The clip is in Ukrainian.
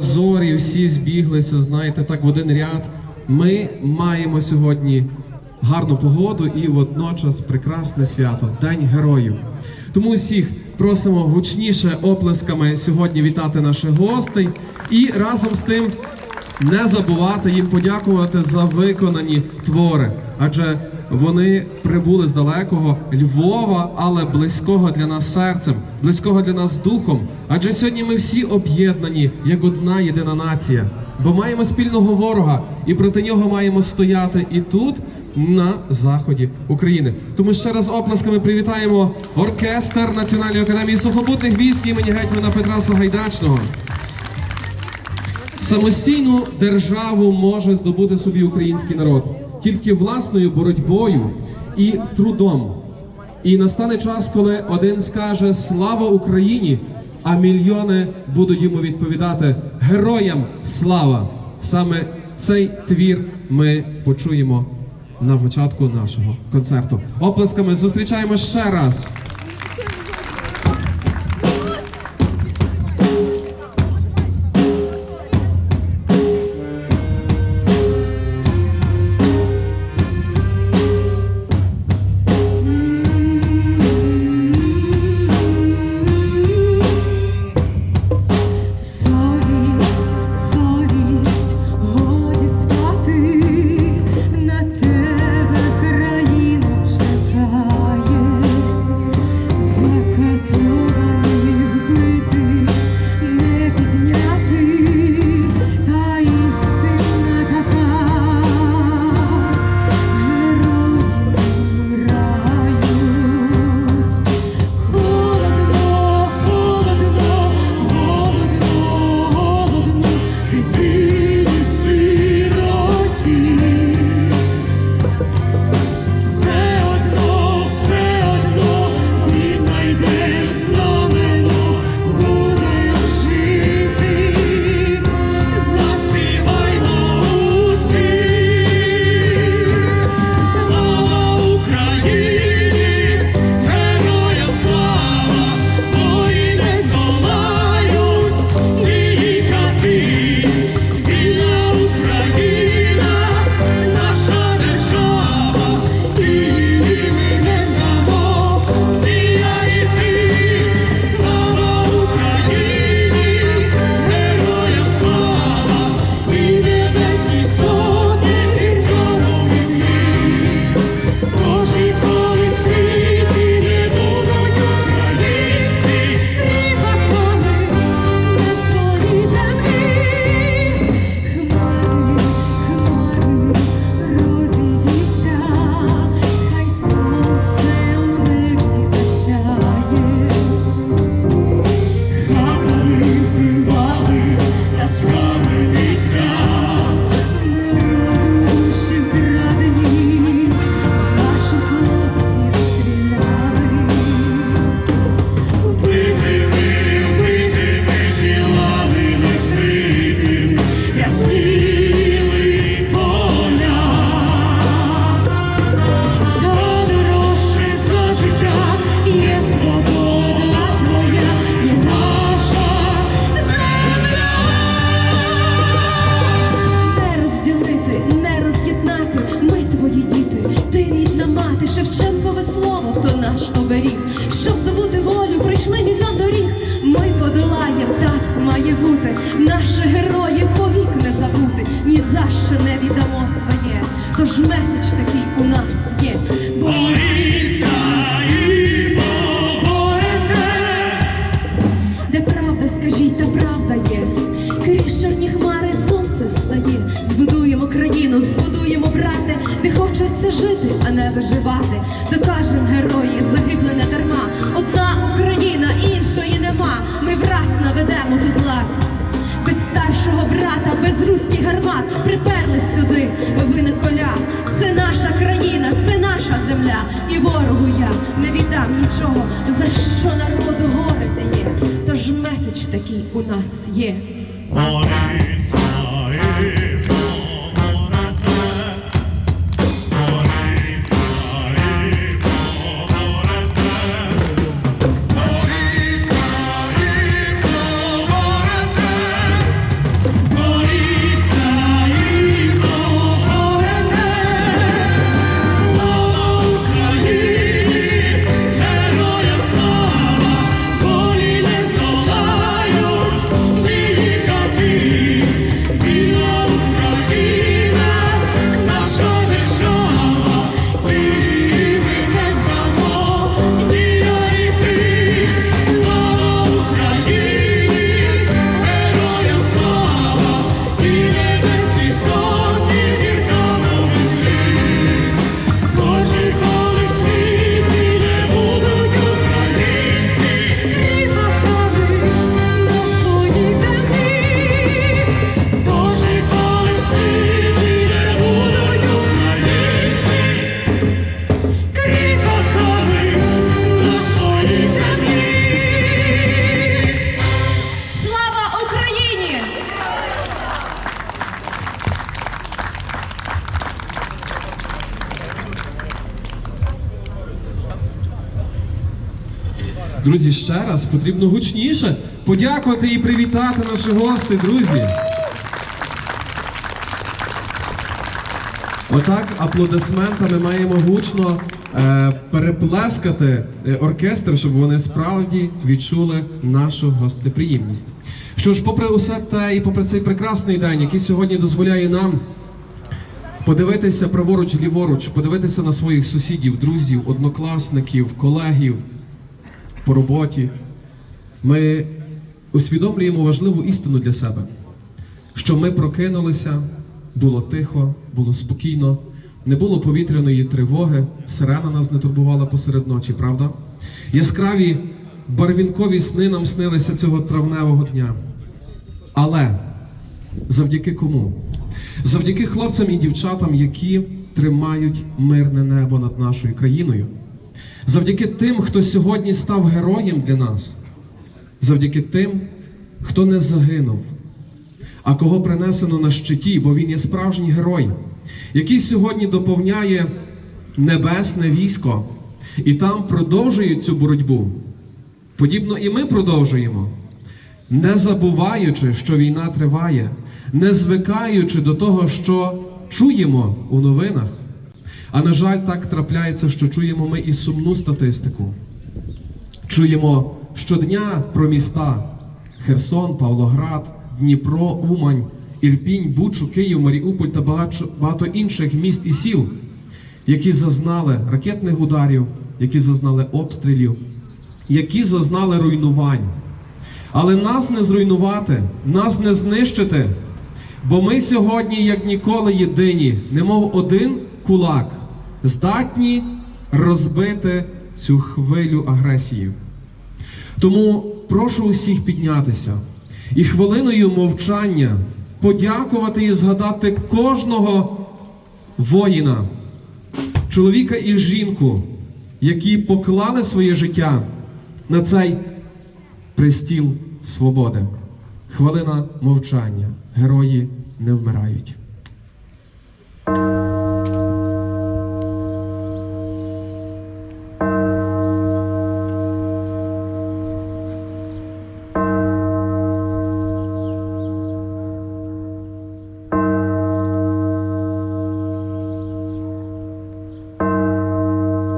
Зорі всі збіглися, знаєте, так в один ряд. Ми маємо сьогодні гарну погоду і водночас прекрасне свято День Героїв. Тому всіх просимо гучніше оплесками сьогодні вітати наших гостей і разом з тим не забувати їм подякувати за виконані твори, адже вони прибули з далекого Львова, але близького для нас серцем, близького для нас духом. Адже сьогодні ми всі об'єднані як одна єдина нація, бо маємо спільного ворога, і проти нього маємо стояти і тут. На заході України, тому ще раз оплесками привітаємо оркестр Національної академії сухопутних військ імені гетьмана Петра Сагайдачного. Самостійну державу може здобути собі український народ тільки власною боротьбою і трудом. І настане час, коли один скаже Слава Україні, а мільйони будуть йому відповідати Героям слава! Саме цей твір ми почуємо на початку нашого концерту. Оплесками зустрічаємо ще раз. Наш оберіг. Щоб забути волю, прийшли мільйон доріг. Ми подолаєм, так має бути. Наші враз наведемо тут лад. Без старшого брата, без руських гармат приперлись сюди, ви не коля. Це наша країна, це наша земля. І ворогу я не віддам нічого, за що народу горе дає. Тож меседж такий у нас є. Боріться Друзі, ще раз потрібно гучніше подякувати і привітати наших гостей, друзі. Отак аплодисментами маємо гучно е, переплескати е, оркестр, щоб вони справді відчули нашу гостеприємність. Що ж, попри усе те і попри цей прекрасний день, який сьогодні дозволяє нам подивитися праворуч, ліворуч, подивитися на своїх сусідів, друзів, однокласників, колегів по роботі, ми усвідомлюємо важливу істину для себе що ми прокинулися, було тихо, було спокійно, не було повітряної тривоги, сирена нас не турбувала посеред ночі, правда? Яскраві барвінкові сни нам снилися цього травневого дня. Але завдяки кому? Завдяки хлопцям і дівчатам, які тримають мирне небо над нашою країною. Завдяки тим, хто сьогодні став героєм для нас, завдяки тим, хто не загинув, а кого принесено на щиті, бо він є справжній герой, який сьогодні доповняє небесне військо і там продовжує цю боротьбу. Подібно і ми продовжуємо, не забуваючи, що війна триває, не звикаючи до того, що чуємо у новинах. А на жаль, так трапляється, що чуємо ми і сумну статистику. Чуємо щодня про міста Херсон, Павлоград, Дніпро, Умань, Ірпінь, Бучу, Київ, Маріуполь та багато, інших міст і сіл, які зазнали ракетних ударів, які зазнали обстрілів, які зазнали руйнувань. Але нас не зруйнувати, нас не знищити, бо ми сьогодні, як ніколи, єдині, немов один кулак, здатні розбити цю хвилю агресії. Тому прошу усіх піднятися і хвилиною мовчання подякувати і згадати кожного воїна, чоловіка і жінку, які поклали своє життя на цей пристіл свободи. Хвилина мовчання. Герої не вмирають.